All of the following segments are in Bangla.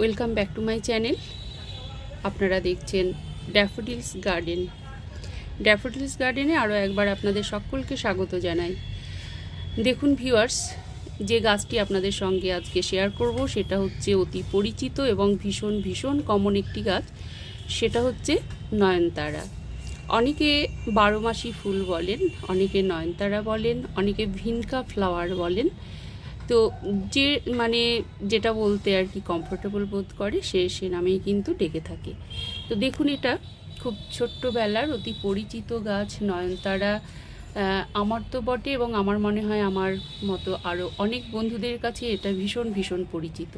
Welcome back to my channel আপনারা দেখছেন ড্যাফোডিলস গার্ডেন ড্যাফোডিলস গার্ডেনে আরও একবার আপনাদের সকলকে স্বাগত জানাই। দেখুন ভিউয়ার্স যে গাছটি আপনাদের সঙ্গে আজকে শেয়ার করব, সেটা হচ্ছে অতি পরিচিত এবং ভীষণ ভীষণ কমন একটি গাছ। সেটা হচ্ছে নয়নতারা। অনেকে বারো মাসি ফুল বলেন, অনেকে নয়নতারা বলেন, অনেকে ভিনকা ফ্লাওয়ার বলেন। তো যে মানে যেটা বলতে আর কি কমফোর্টেবল বোধ করে সে সে নামেই কিন্তু ডেকে থাকে। তো দেখুন এটা খুব ছোট্টবেলার অতি পরিচিত গাছ নয়নতারা। আমার তো বটে এবং আমার মনে হয় আমার মতো আরও অনেক বন্ধুদের কাছে এটা ভীষণ ভীষণ পরিচিত।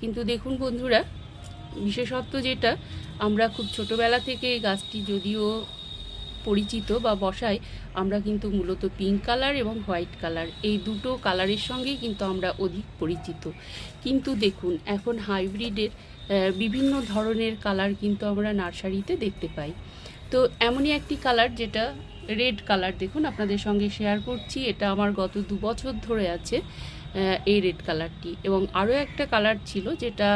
কিন্তু দেখুন বন্ধুরা, বিশেষত্ব যেটা, আমরা খুব ছোটবেলা থেকে এই গাছটি যদিও পরিচিত বা বসাই আমরা কিন্তু মূলত পিঙ্ক কালার এবং হোয়াইট কালার এই দুটো কালারের সঙ্গেই কিন্তু আমরা অধিক পরিচিত। কিন্তু দেখুন, এখন হাইব্রিডের বিভিন্ন ধরনের কালার কিন্তু আমরা নার্সারিতে দেখতে পাই। তো এমনই একটি কালার যেটা রেড কালার দেখুন, আপনাদের সঙ্গে শেয়ার করছি, এটা আমার গত দু বছর ধরে আছে। এই রেড কালারটি এবং আরও একটা কালার ছিল যেটা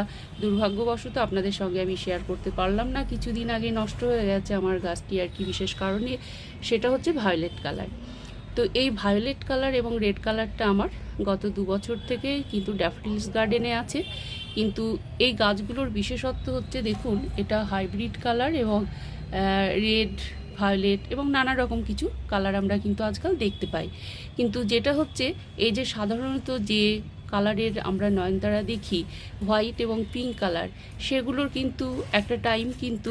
দুর্ভাগ্যবশত আপনাদের সঙ্গে আমি শেয়ার করতে পারলাম না। কিছুদিন আগে নষ্ট হয়ে গেছে আমার গাছটি আর কি, বিশেষ কারণে সেটা হচ্ছে ভায়োলেট কালার তো এই ভায়োলেট কালার এবং রেড কালারটা আমার গত দু বছর থেকে কিন্তু ড্যাফডিলস গার্ডেনে আছে। কিন্তু এই গাছগুলোর বিশেষত্ব হচ্ছে, দেখুন, এটা হাইব্রিড কালার এবং রেড ভায়োলেট এবং নানা রকম কিছু কালার আমরা কিন্তু আজকাল দেখতে পাই। কিন্তু যেটা হচ্ছে, এই যে সাধারণত যে কালারের আমরা নয়নতারা দেখি হোয়াইট এবং পিঙ্ক কালার সেগুলোর কিন্তু একটা টাইম কিন্তু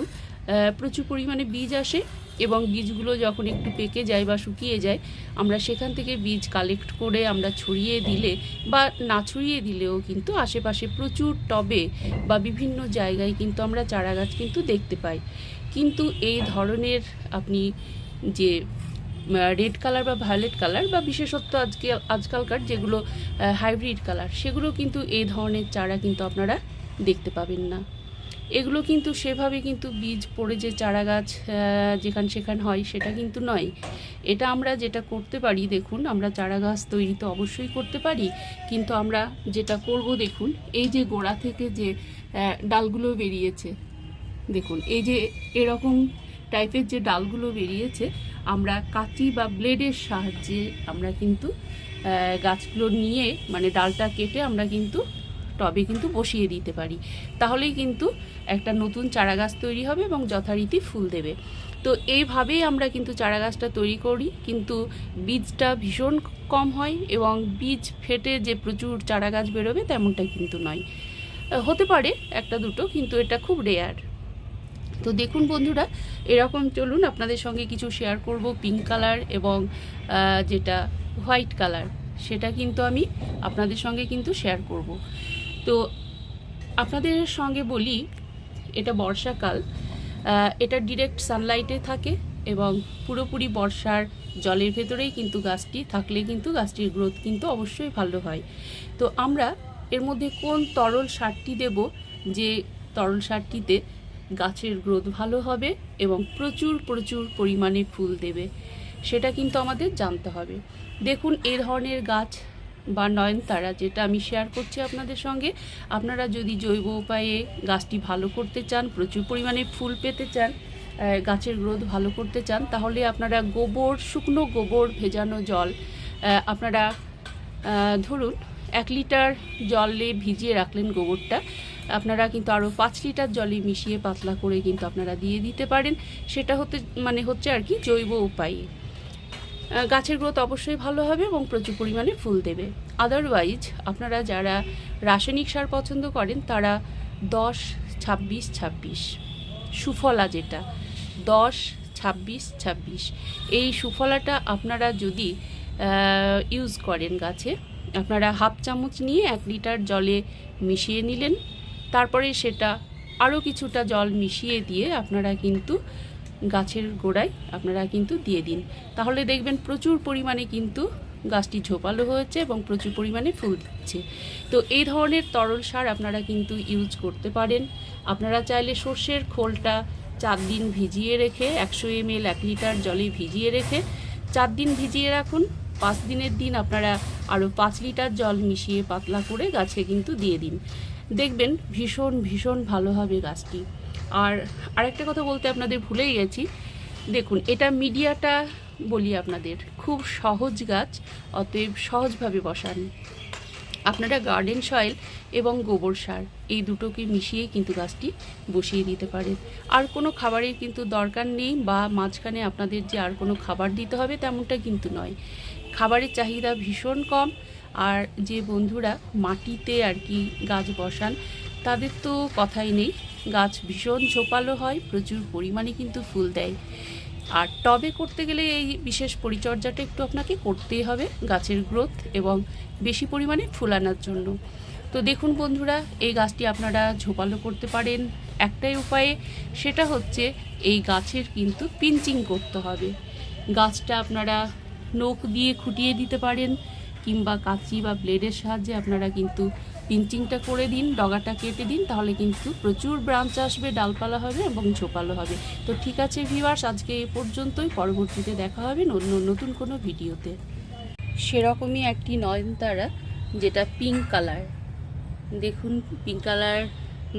প্রচুর পরিমাণে বীজ আসে। এবং বীজগুলো যখন একটু পেকে যায় বা শুকিয়ে যায়, আমরা সেখান থেকে বীজ কালেক্ট করে আমরা ছড়িয়ে দিলে বা না ছড়িয়ে দিলেও কিন্তু আশেপাশে প্রচুর টবে বা বিভিন্ন জায়গায় কিন্তু আমরা চারা গাছ কিন্তু দেখতে পাই। কিন্তু এই ধরনের আপনি যে রেড কালার বা ভায়োলেট কালার বা বিশেষত্ব আজকে, আজকালকার যেগুলো হাইব্রিড কালার সেগুলো কিন্তু এই ধরনের চারা কিন্তু আপনারা দেখতে পাবেন না। এগুলো কিন্তু সেভাবে কিন্তু বীজ পড়ে যে চারা গাছ যেখান সেখান হয় সেটা কিন্তু নয়। এটা আমরা যেটা করতে পারি, দেখুন, আমরা চারা গাছ তৈরি তো অবশ্যই করতে পারি, কিন্তু আমরা যেটা করব, দেখুন, এই যে গোড়া থেকে যে ডালগুলো বেরিয়েছে, দেখুন, এই যে এরকম টাইপের যে ডালগুলো বেরিয়েছে, আমরা কাঁচি বা ব্লেডের সাহায্যে আমরা কিন্তু গাছগুলো নিয়ে মানে ডালটা কেটে আমরা কিন্তু টবে কিন্তু বসিয়ে দিতে পারি। তাহলেই কিন্তু একটা নতুন চারা গাছ তৈরি হবে এবং যথারীতি ফুল দেবে। তো এইভাবেই আমরা কিন্তু চারা গাছটা তৈরি করি, কিন্তু বীজটা ভীষণ কম হয় এবং বীজ ফেটে যে প্রচুর চারা গাছ বেরোবে তেমনটা কিন্তু নয়। হতে পারে একটা দুটো, কিন্তু এটা খুব রেয়ার তো দেখুন বন্ধুরা, এরকম চলুন আপনাদের সঙ্গে কিছু শেয়ার করব পিঙ্ক কালার এবং যেটা হোয়াইট কালার সেটা কিন্তু আমি আপনাদের সঙ্গে কিন্তু শেয়ার করব। তো আপনাদের সঙ্গে বলি, এটা বর্ষাকাল এটা ডিরেক্ট সানলাইটে থাকে এবং পুরোপুরি বর্ষার জলের ভেতরেই কিন্তু গাছটি থাকলে কিন্তু গাছটির গ্রোথ কিন্তু অবশ্যই ভালো হয়। তো আমরা এর মধ্যে কোন তরল সারটি দেব যে তরল সারটিতে গাছের গ্রোথ ভালো হবে এবং প্রচুর প্রচুর পরিমাণে ফুল দেবে, সেটা কিন্তু আমাদের জানতে হবে। দেখুন, এ ধরনের গাছ বা নয়নতারা, যেটা আমি শেয়ার করছি আপনাদের সঙ্গে। আপনারা যদি জৈব উপায়ে গাছটি ভালো করতে চান, প্রচুর পরিমাণে ফুল পেতে চান গাছের গ্রোথ ভালো করতে চান, তাহলে আপনারা গোবর, শুকনো গোবর ভেজানো জল আপনারা ধরুন এক লিটার জলে ভিজিয়ে রাখলেন গোবরটা, আপনারা কিন্তু আরও পাঁচ লিটার জলে মিশিয়ে পাতলা করে কিন্তু আপনারা দিয়ে দিতে পারেন। সেটা হতে মানে হচ্ছে আর কি জৈব উপায়ে। গাছের গ্রোথ অবশ্যই ভালো হবে এবং প্রচুর পরিমাণে ফুল দেবে। আদারওয়াইজ আপনারা যারা রাসায়নিক সার পছন্দ করেন, তারা দশ, ছাব্বিশ ছাব্বিশ, সুফলা যেটা, দশ, ছাব্বিশ ছাব্বিশ, এই সুফলাটা আপনারা যদি ইউজ করেন গাছে, আপনারা হাফ চামচ নিয়ে এক লিটার জলে মিশিয়ে নিলেন। তারপরে সেটা আরও কিছুটা জল মিশিয়ে দিয়ে আপনারা কিন্তু গাছের গোড়ায় আপনারা কিন্তু দিয়ে দিন। তাহলে দেখবেন প্রচুর পরিমাণে কিন্তু গাছটি ঝোপালো হয়েছে এবং প্রচুর পরিমাণে ফুল দিচ্ছে। তো এই ধরনের তরল সার আপনারা কিন্তু ইউজ করতে পারেন। আপনারা চাইলে সর্ষের খোলটা চার দিন ভিজিয়ে রেখে, একশো এম এল এক লিটার জলে ভিজিয়ে রেখে, চার দিন ভিজিয়ে রাখুন। পাঁচ দিনের দিন আপনারা আরও পাঁচ লিটার জল মিশিয়ে পাতলা করে গাছে কিন্তু দিয়ে দিন। দেখবেন ভীষণ ভীষণ ভালো হবে গাছটি। আর আরেকটা কথা বলতে আপনাদের ভুলেই গেছি। দেখুন, এটা মিডিয়াটা বলি আপনাদের, খুব সহজ গাছ, অতএব সহজভাবে বসান। আপনারা গার্ডেন সয়েল এবং গোবর সার, এই দুটোকে মিশিয়ে কিন্তু গাছটি বসিয়ে দিতে পারেন। আর কোনো খাবারের কিন্তু দরকার নেই বা মাঝখানে আপনাদের যে আর কোনো খাবার দিতে হবে তেমনটা কিন্তু নয়। খাবারের চাহিদা ভীষণ কম, আর যে বন্ধুরা মাটিতে আর কি গাছ বসান, তাদের তো কথাই নেই। গাছ ভীষণ ঝোপালো হয়, প্রচুর পরিমাণে কিন্তু ফুল দেয়। আর টবে করতে গেলে এই বিশেষ পরিচর্যাটা একটু আপনাকে করতেই হবে গাছের গ্রোথ এবং বেশি পরিমাণে ফুল আনার জন্য। তো দেখুন বন্ধুরা, এই গাছটি আপনারা ঝোপালো করতে পারেন। একটাই উপায়ে সেটা হচ্ছে এই গাছের কিন্তু পিঞ্চিং করতে হবে। গাছটা আপনারা নখ দিয়ে খুঁটিয়ে দিতে পারেন কিংবা কাঁচি বা ব্লেডের সাহায্যে আপনারা কিন্তু পিঞ্চিংটা করে দিন, ডগাটা কেটে দিন, তাহলে কিন্তু প্রচুর ব্রাঞ্চ আসবে, ডালপালা হবে এবং ঝোপালো হবে। তো ঠিক আছে ভিউয়ার্স, আজকে এ পর্যন্তই। পরবর্তীতে দেখা হবে অন্য নতুন কোনো ভিডিওতে। সেরকমই একটি নয়নতারা, যেটা পিঙ্ক কালার দেখুন পিঙ্ক কালার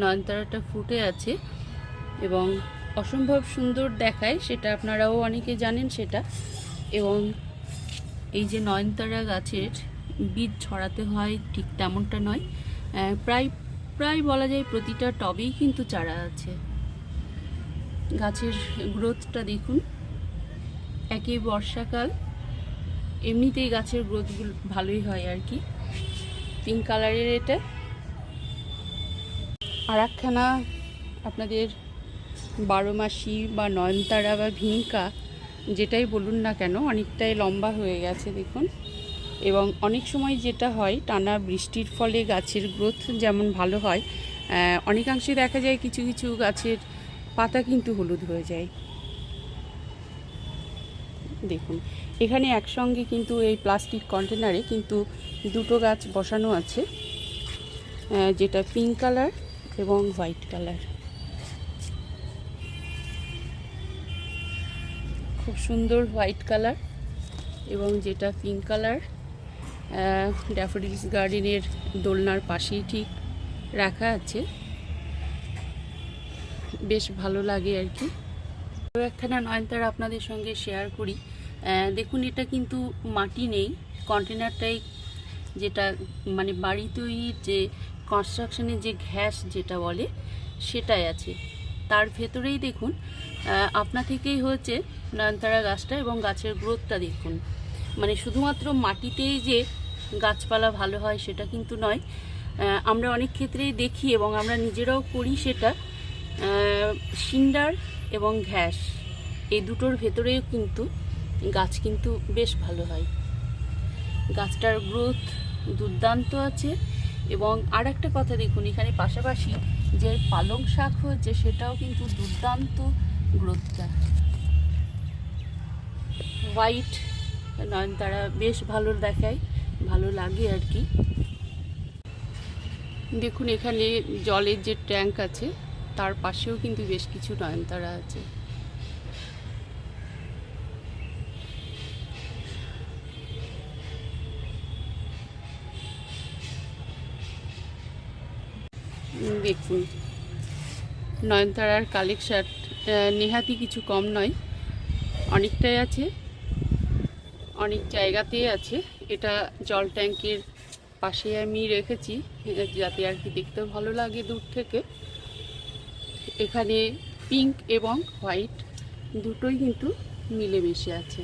নয়নতারাটা ফুটে আছে এবং অসম্ভব সুন্দর দেখায়, সেটা আপনারাও অনেকে জানেন সেটা। এবং এই যে নয়নতারা গাছের বীজ ছড়াতে হয়, ঠিক তেমনটা নয়। প্রায় প্রায় বলা যায় প্রতিটা টবেই কিন্তু চারা আছে। গাছের গ্রোথটা দেখুন। একে বর্ষাকাল, এমনিতেই গাছের গ্রোথগুলো ভালোই হয় আর কি। পিঙ্ক কালারের এটা। আর একখানা আপনাদের বারো মাসি বা নয়নতারা বা ভিঙ্কা, যেটাই বলুন না কেন, অনেকটাই লম্বা হয়ে গেছে, দেখুন। এবং অনেক সময় যেটা হয়, টানা বৃষ্টির ফলে গাছের গ্রোথ যেমন ভালো হয় অনেকাংশে দেখা যায় কিছু কিছু গাছের পাতা কিন্তু হলুদ হয়ে যায়। দেখুন, এখানে একসঙ্গে কিন্তু এই প্লাস্টিক কন্টেনারে কিন্তু দুটো গাছ বসানো আছে যেটা পিঙ্ক কালার এবং হোয়াইট কালার খুব সুন্দর হোয়াইট কালার এবং যেটা পিঙ্ক কালার ড্যাফোডিলস গার্ডেনের দোলনার পাশেই ঠিক রাখা আছে। বেশ ভালো লাগে আর কি। একখানা নয়নতারা আপনাদের সঙ্গে শেয়ার করি। দেখুন, এটা কিন্তু মাটি নেই। কন্টেনারটাই যেটা মানে বাড়ি তৈরির যে কনস্ট্রাকশনের যে ঘ্যাস যেটা বলে, সেটাই আছে। তার ভেতরেই দেখুন আপনা থেকেই হয়েছে নয়নতারা গাছটা এবং গাছের গ্রোথটা দেখুন। মানে শুধুমাত্র মাটিতেই যে গাছপালা ভালো হয় সেটা কিন্তু নয়। আমরা অনেক ক্ষেত্রেই দেখি এবং আমরা নিজেরাও করি সেটা। সিন্ডার এবং ঘ্যাস, এই দুটোর ভেতরেও কিন্তু গাছ কিন্তু বেশ ভালো হয়। গাছটার গ্রোথ দুর্দান্ত আছে এবং আর একটা কথা দেখুন, এখানে পাশাপাশি যে পালং শাক হয়েছে সেটাও কিন্তু দুর্দান্ত গ্রোথটা। হোয়াইট নয়নতারা বেশ ভালো দেখায়। ভালো লাগে আর কি। দেখুন, এখানে জলের যে ট্যাঙ্ক আছে, তার পাশেও কিন্তু বেশ কিছু নয়নতারা আছে। দেখুন, নয়নতারার কালেকশন নেহাতি কিছু কম নয়, অনেকটাই আছে। অনেক জায়গাতেই আছে। এটা জল ট্যাঙ্কের পাশে আমি রেখেছি। যাতে আর কি দেখতে ভালো লাগে দূর থেকে। এখানে পিঙ্ক এবং হোয়াইট দুটোই কিন্তু মিলেমিশে আছে।